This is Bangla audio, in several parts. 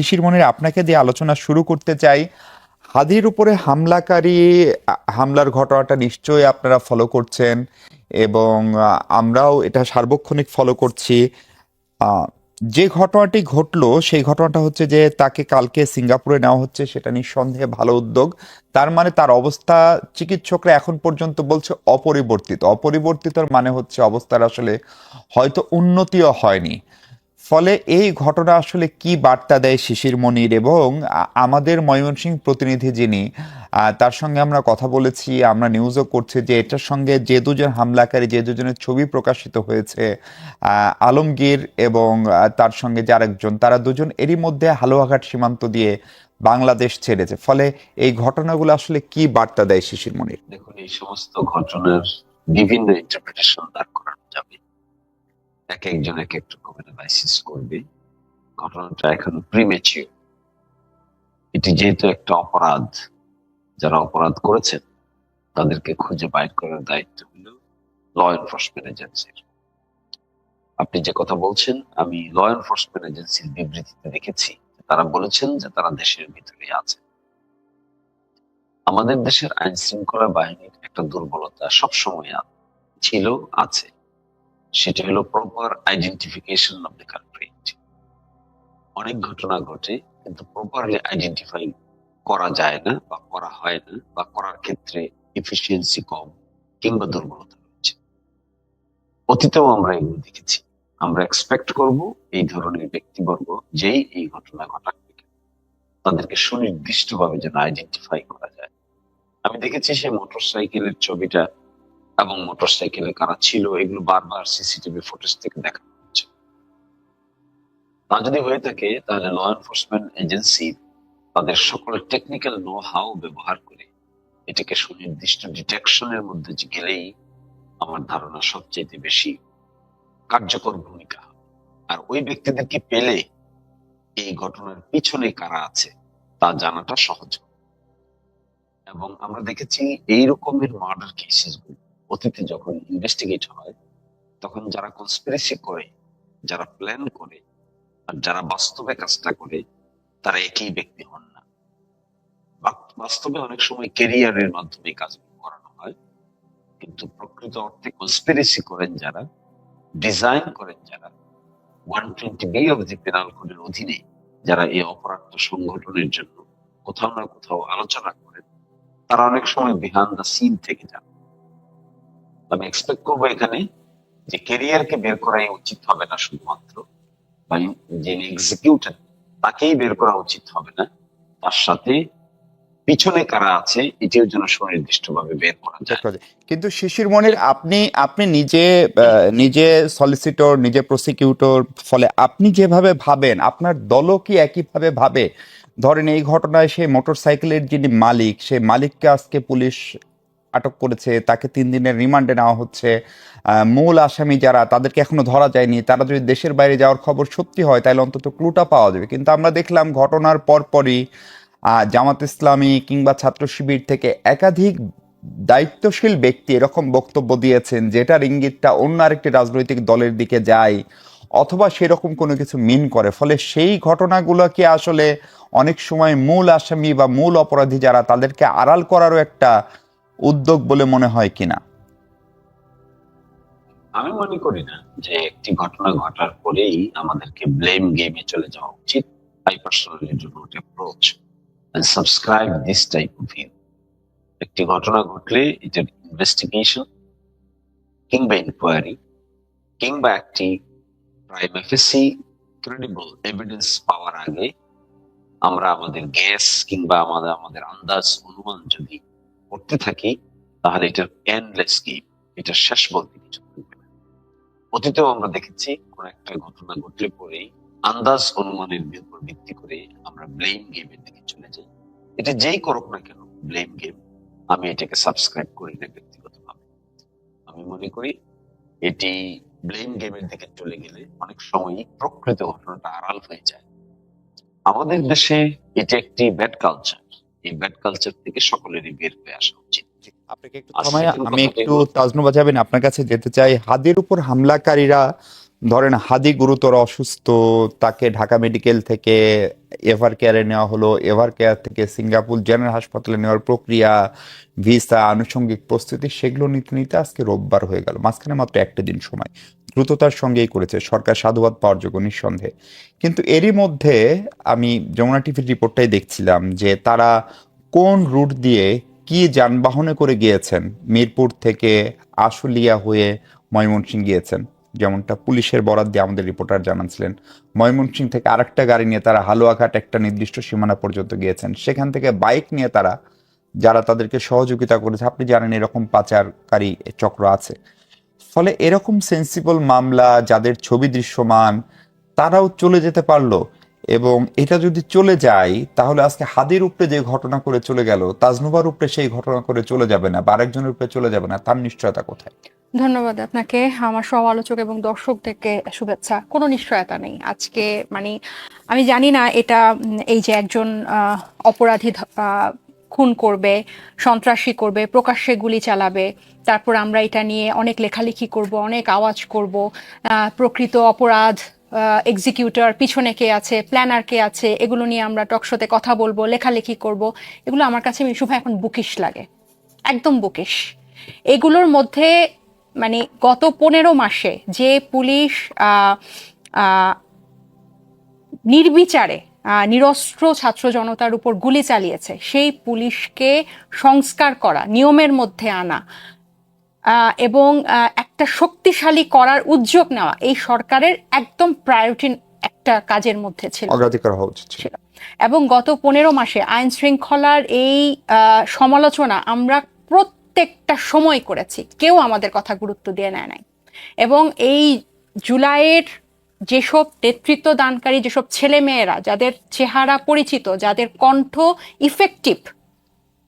শিশির মনির আপনাকে দিয়ে আলোচনা শুরু করতে চাই। হাদির উপরে হামলাকারী, হামলার ঘটনাটা নিশ্চয়ই আপনারা ফলো করছেন এবং আমরাও এটা সার্বক্ষণিক ফলো করছি। যে ঘটনাটি ঘটলো, সেই ঘটনাটা হচ্ছে যে তাকে কালকে সিঙ্গাপুরে নেওয়া হচ্ছে, সেটা নিঃসন্দেহে ভালো উদ্যোগ। তার মানে তার অবস্থা চিকিৎসকরা এখন পর্যন্ত বলছে অপরিবর্তিত। অপরিবর্তিতর মানে হচ্ছে অবস্থার আসলে হয়তো উন্নতিও হয়নি। ফলে এই ঘটনা আসলে কি বার্তা দেয় শিশির মনির এবং আমাদের ময়মনসিংহ প্রতিনিধি যিনি তার সঙ্গে আমরা কথা বলেছি, আমরা নিউজও করছি যে এটার সঙ্গে যে দুজন হামলাকারী, যে দুজনের ছবি প্রকাশিত হয়েছে আলমগীর এবং তার সঙ্গে যে আরেকজন, তারা দুজন এরই মধ্যে হালুয়াঘাট সীমান্ত দিয়ে বাংলাদেশ ছেড়েছে। ফলে এই ঘটনাগুলো আসলে কি বার্তা দেয় শিশির মনির? দেখুন, এই সমস্ত ঘটনার বিভিন্ন ইন্টারপ্রিটেশন দাঁড় এক একজন এক এক রকমের অ্যানালাইসিস করবে। ঘটনাটা এখন প্রিমেচিও এটি যেহেতু একটা অপরাধ, যারা অপরাধ করেছেন, তাদেরকে খুঁজে বাইর করার দায়িত্ব হলো ল এনফোর্সমেন্ট এজেন্সির আপনি যে কথা বলছেন, আমি ল এনফোর্সমেন্ট এজেন্সির বিবৃতিতে দেখেছি তারা বলেছেন যে তারা দেশের ভিতরে আছে। আমাদের দেশের আইন শৃঙ্খলা বাহিনীর একটা দুর্বলতা সবসময় ছিল, আছে। সেটা হলো proper identification of the culprit অনেক ঘটনা ঘটে কিন্তু প্রপারলি আইডেন্টিফাই করা যায় না বা করা হয় না বা করার ক্ষেত্রে এফিসিয়েন্সি কম কিংবা দুর্বলতা রয়েছে। অতীতেও আমরা এগুলো দেখেছি। আমরা এক্সপেক্ট করব এই ধরনের ব্যক্তিবর্গ যেই এই ঘটনা কেন, তাদেরকে সুনির্দিষ্টভাবে যেন আইডেন্টিফাই করা যায়। আমি দেখেছি সেই মোটরসাইকেলের ছবিটা এবং মোটরসাইকেলে কারা ছিল, এগুলো বারবার সিসিটিভি ফুটেজ থেকে দেখা যাচ্ছে। তা যদি হয়ে থাকে, তাহলে ল এনফোর্সমেন্ট এজেন্সি তাদের সকলের টেকনিক্যাল নো হাউ ব্যবহার করে এটাকে সুনির্দিষ্ট ডিটেকশনের মধ্যে গেলেই আমার ধারণা সবচেয়ে বেশি কার্যকর ভূমিকা আর ওই ব্যক্তিদেরকে পেলে এই ঘটনার পিছনে কারা আছে, তা জানাটা সহজ এবং আমরা দেখেছি এই রকমের মার্ডার কেসেসগুলো। অতীতে যখন ইনভেস্টিগেট হয়, তখন যারা কনস্পিরেসি করে, যারা প্ল্যান করে, আর যারা বাস্তবে কাজটা করে, তারা একই ব্যক্তি হন না। বাস্তবে অনেক সময় কেরিয়ারের মাধ্যমে কাজ করানো হয়, কিন্তু প্রকৃত অর্থে কনস্পিরেসি করেন যারা ডিজাইন করেন যারা one twenty B of the penal কোডের অধীনে যারা এই অপরাধ সংগঠনের জন্য কোথাও না কোথাও আলোচনা করেন, তারা অনেক সময় বিহান দ্য সিন থেকে যান। আমি এক্সপেক্ট করব এখানে যে কেরিয়ারকে বের করাই উচিত হবে না শুধুমাত্র বা যিনি এক্সিকিউটেড তাকেই বের করা উচিত হবে না। তার সাথে পিছনে কারা আছে, এটিও যেন সুনির্দিষ্টভাবে বের করা যায়। কিন্তু শিশির মনির আপনি আপনি নিজে নিজে সলিসিটর নিজে প্রসিকিউটর ফলে আপনি যেভাবে ভাবেন, আপনার দলও কি একইভাবে ভাবে? ধরেন এই ঘটনায় সেই মোটরসাইকেলের যিনি মালিক, সেই মালিককে আজকে পুলিশ আটক করেছে, তাকে তিন দিনের রিমান্ডে নেওয়া হচ্ছে। মূল আসামি যারা, তাদেরকে এখনও ধরা যায়নি। তারা যদি দেশের বাইরে যাওয়ার খবর সত্যি হয়, তাহলে অন্তত ক্লুটা পাওয়া যাবে। কিন্তু আমরা দেখলাম ঘটনার পরপরই জামাত ইসলামী কিংবা ছাত্র শিবির থেকে একাধিক দায়িত্বশীল ব্যক্তি এরকম বক্তব্য দিয়েছেন, যেটার ইঙ্গিতটা অন্য আরেকটি রাজনৈতিক দলের দিকে যায়, অথবা সেরকম কোনো কিছু মিন করে। ফলে সেই ঘটনাগুলোকে আসলে অনেক সময় মূল আসামি বা মূল অপরাধী যারা, তাদেরকে আড়াল করারও একটা উদ্যোগ বলে মনে হয় কিনা? আমি মনে করি না যে একটি ঘটনা ঘটার পরেই আমাদেরকে ব্লেম গেমে চলে যাওয়া উচিত। I personally do not approach and subscribe this type of view. একটি ঘটনা ঘটলে এটার ইনভেস্টিগেশন কিংবা ইনকোয়ারি কিংবা একটি প্রাইম এফএসি ক্রেডিবল এভিডেন্স পাওয়ার আগে আমরা আমাদের গ্যাস কিংবা আমাদের আমাদের আন্দাজ, অনুমান যদি করতে থাকি, তাহলে এটার এন্ডলেস গেম এটা শেষ বলতে কিছু অতীতেও আমরা দেখেছি, কোন একটা ঘটনা ঘটলে পরেই আন্দাজ অনুমানের উপর ভিত্তি করে আমরা ব্লেম গেমের দিকে চলে যাই। এটা যেই করুক না কেন ব্লেম গেম আমি এটাকে সাবস্ক্রাইব করি না ব্যক্তিগতভাবে। আমি মনে করি, এটি ব্লেম গেমের দিকে চলে গেলে অনেক সময়ই প্রকৃত ঘটনাটা আড়াল হয়ে যায়। আমাদের দেশে এটা একটি ব্যাড কালচার এই ব্যাড কালচার থেকে সকলেরই বের হয়ে আসা উচিত। আপনাকে একটু সময় আমি একটু তাজনুবা যাবেন আপনার কাছে যেতে চাই। হাদের উপর হামলাকারীরা ধরেন হাদি গুরুতর অসুস্থ, তাকে ঢাকা মেডিকেল থেকে এভার কেয়ারে নেওয়া হলো, এভার কেয়ার থেকে সিঙ্গাপুর জেনারেল হাসপাতালে নেওয়ার প্রক্রিয়া, ভিসা, আনুষঙ্গিক প্রস্তুতি, সেগুলো নিতে নিতে আজকে রোববার হয়ে গেল। মাঝখানে মাত্র একটা দিন সময়। দ্রুততার সঙ্গেই করেছে। সরকার সাধুবাদ পাওয়ার যোগ্য নিঃসন্দেহে। কিন্তু এরই মধ্যে আমি যমুনা টিভির রিপোর্টটাই দেখছিলাম যে তারা কোন রুট দিয়ে কি যানবাহনে করে গিয়েছেন? মিরপুর থেকে আশুলিয়া হয়ে ময়মনসিংহ গিয়েছেন। যেমনটা পুলিশের বরাদ দিয়ে আমাদের রিপোর্টার জানাচ্ছিলেন। ময়মনসিংহ থেকে আরেকটা গাড়ি নিয়ে তারা হালুয়াঘাট একটা নির্দিষ্ট সীমানা পর্যন্ত গিয়েছেন। সেখান থেকে বাইক নিয়ে তারা, যারা তাদেরকে সহযোগিতা করেছে, আপনি জানেন এরকম পাচারকারী চক্র আছে। ফলে এরকম সেন্সিবল মামলা, যাদের ছবি দৃশ্যমান, তারাও চলে যেতে পারল। এবং এটা যদি চলে যায়, তাহলে আজকে হাদির উপরে যে ঘটনা করে চলে গেল, তাজনুবার উপরে সেই ঘটনা করে চলে যাবে না, বা আরেকজনের উপরে চলে যাবে না, তার নিশ্চয়তা কোথায়? ধন্যবাদ আপনাকে, আমার সব আলোচক এবং দর্শকদেরকে শুভেচ্ছা। কোনো নিশ্চয়তা নেই। আজকে মানে আমি জানি না এটা এই যে একজন অপরাধী খুন করবে, সন্ত্রাসী করবে, প্রকাশ্যে গুলি চালাবে, তারপর আমরা এটা নিয়ে অনেক লেখালেখি করব, অনেক আওয়াজ করব প্রকৃত অপরাধ এক্সিকিউটর পিছনে কে আছে প্ল্যানার কে আছে, এগুলো নিয়ে আমরা টকশোতে কথা বলব, লেখালেখি করব, এগুলো আমার কাছে মিশুভা এখন বুকিশ লাগে। একদম বুকিশ এগুলোর মধ্যে মানে গত পনেরো মাসে যে পুলিশ নির্বিচারে নিরস্ত্র ছাত্র জনতার উপর গুলি চালিয়েছে সেই পুলিশকে সংস্কার করা নিয়মের মধ্যে আনা এবং একটা শক্তিশালী করার উদ্যোগ নেওয়া এই সরকারের একদম প্রায়োরিটি একটা কাজের মধ্যে ছিল অগ্রাধিকার হওয়া উচিত ছিল। এবং গত পনেরো মাসে আইন শৃঙ্খলার এই আহ, সমালোচনা আমরা প্রত্যেকটা সময় করেছি। কেউ আমাদের কথা গুরুত্ব দিয়ে নেয় নাই। এবং এই জুলাইয়ের যেসব নেতৃত্ব দানকারী যেসব ছেলে মেয়েরা যাদের চেহারা পরিচিত, যাদের কণ্ঠ ইফেক্টিভ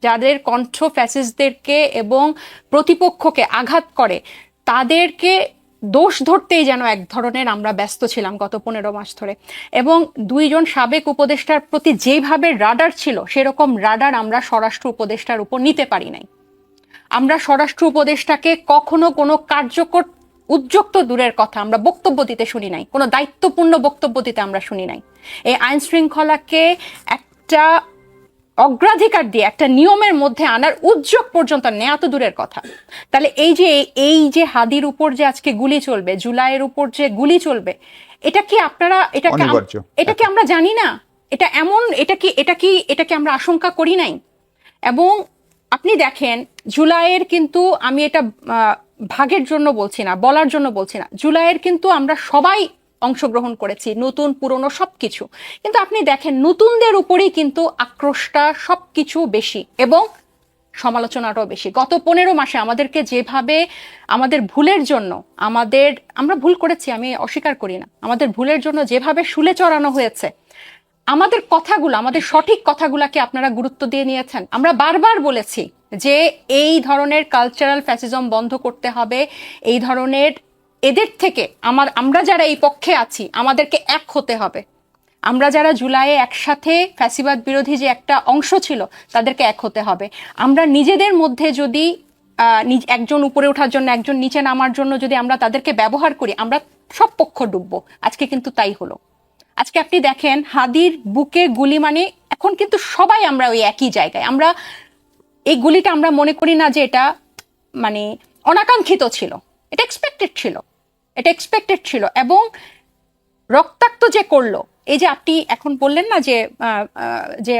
যাদের কণ্ঠ ফ্যাসিস্টদেরকে এবং প্রতিপক্ষকে আঘাত করে, তাদেরকে দোষ ধরতেই যেন এক ধরনের আমরা ব্যস্ত ছিলাম গত পনেরো মাস ধরে। এবং দুইজন সাবেক উপদেষ্টার প্রতি যেভাবে রাডার ছিল, সেরকম রাডার আমরা স্বরাষ্ট্র উপদেষ্টার উপর নিতে পারি নাই। আমরা স্বরাষ্ট্র উপদেষ্টাকে কখনো কোনো কার্যকর উদ্যোগ তো দূরের কথা আমরা বক্তব্য দিতে শুনি নাই কোনো দায়িত্বপূর্ণ বক্তব্য দিতে আমরা শুনি নাই। এই আইন শৃঙ্খলাকে একটা অগ্রাধিকার দিয়ে একটা নিয়মের মধ্যে আনার উদ্যোগ পর্যন্ত নেওয়া তো দূরের কথা। তাহলে এই যে এই যে হাদির উপর যে আজকে গুলি চলবে জুলাইয়ের উপর যে গুলি চলবে এটা কি আপনারা এটা। এটা কি আমরা জানি না? এটা এমন এটা কি এটা কি এটা কি আমরা আশঙ্কা করি নাই? এবং আপনি দেখেন, জুলাইয়ের কিন্তু আমি এটা ভাগের জন্য বলছি না, বলার জন্য বলছি না। জুলাইয়ের কিন্তু আমরা সবাই অংশগ্রহণ করেছি, নতুন, পুরনো সবকিছু। কিন্তু আপনি দেখেন, নতুনদের উপরেই কিন্তু আক্রোশটা সবকিছু বেশি এবং সমালোচনাটাও বেশি। গত পনেরো মাসে আমাদেরকে যেভাবে, আমাদের ভুলের জন্য, আমাদের, আমরা ভুল করেছি, আমি অস্বীকার করি না। আমাদের ভুলের জন্য যেভাবে শুলে চড়ানো হয়েছে আমাদের কথাগুলো, আমাদের সঠিক কথাগুলাকে আপনারা গুরুত্ব দিয়ে নিয়েছেন। আমরা বারবার বলেছি যে এই ধরনের কালচারাল ফ্যাসিজম বন্ধ করতে হবে। এই ধরনের এদের থেকে আমার, আমরা যারা এই পক্ষে আছি, আমাদেরকে এক হতে হবে। আমরা যারা জুলাইয়ে একসাথে ফ্যাসিবাদ বিরোধী যে একটা অংশ ছিল, তাদেরকে এক হতে হবে। আমরা নিজেদের মধ্যে যদি একজন উপরে ওঠার জন্য, একজন নিচে নামার জন্য যদি আমরা তাদেরকে ব্যবহার করি, আমরা সব পক্ষ ডুববো। আজকে কিন্তু তাই হলো। আজকে আপনি দেখেন হাদির বুকে গুলি মানে এখন কিন্তু সবাই আমরা ওই একই জায়গায়। আমরা এই গুলিটা আমরা মনে করি না যে এটা মানে অনাকাঙ্ক্ষিত ছিল। এটা এক্সপেক্টেড ছিল। এটা এক্সপেক্টেড ছিল এবং রক্তাক্ত যে করল, এই যে আপনি এখন বললেন না যে যে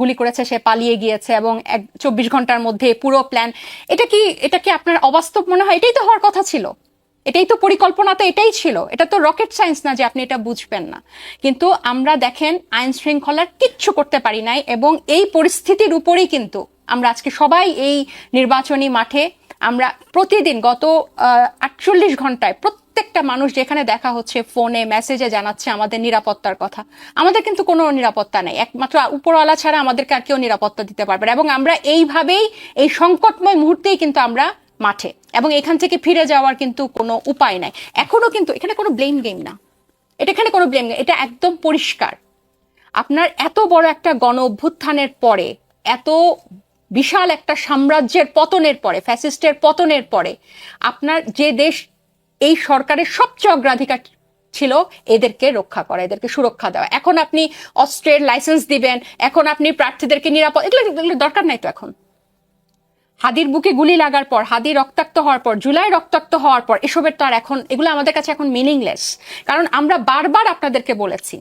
গুলি করেছে, সে পালিয়ে গিয়েছে এবং এক চব্বিশ ঘণ্টার মধ্যে পুরো প্ল্যান এটা কি এটা কি আপনার অবাস্তব মনে হয়? এটাই তো হওয়ার কথা ছিল। এটাই তো পরিকল্পনা তো এটাই ছিল। এটা তো রকেট সায়েন্স না যে আপনি এটা বুঝবেন না। কিন্তু আমরা দেখেন আইন শৃঙ্খলার কিচ্ছু করতে পারি নাই এবং এই পরিস্থিতির উপরেই কিন্তু আমরা আজকে সবাই এই নির্বাচনী মাঠে আমরা প্রতিদিন গত আটচল্লিশ ঘন্টায় প্রত্যেকটা মানুষ যেখানে দেখা হচ্ছে ফোনে মেসেজে জানাচ্ছে আমাদের নিরাপত্তার কথা। আমাদের কিন্তু কোনো নিরাপত্তা নেই। একমাত্র উপরওয়ালা ছাড়া আমাদেরকে আর কেউ নিরাপত্তা দিতে পারবে এবং আমরা এইভাবেই, এই সংকটময় মুহূর্তেই কিন্তু আমরা মাঠে। এবং এখান থেকে ফিরে যাওয়ার কিন্তু কোনো উপায় নাই। এখনও কিন্তু এখানে কোনো ব্লেম গেম না। এটা এখানে কোনো ব্লেম গেম এটা একদম পরিষ্কার। আপনার এত বড় একটা গণ অভ্যুত্থানের পরে, এত বিশাল একটা সাম্রাজ্যের পতনের পরে ফ্যাসিস্টের পতনের পরে, আপনার যে দেশ এই সরকারের সবচেয়ে অগ্রাধিকার ছিল, এদেরকে রক্ষা করা, এদেরকে সুরক্ষা দেওয়া। এখন আপনি অস্ত্রের লাইসেন্স দিবেন, এখন আপনি প্রার্থীদেরকে নিরাপদ এগুলো দরকার নাই তো এখন। হাদির বুকে গুলি লাগার পর, হাদি রক্তাক্ত হওয়ার পর, জুলাই রক্তাক্ত হওয়ার পর, এসবের তো আর এখন, এগুলো আমাদের কাছে এখন মিনিংলেস কারণ আমরা বারবার আপনাদেরকে বলেছি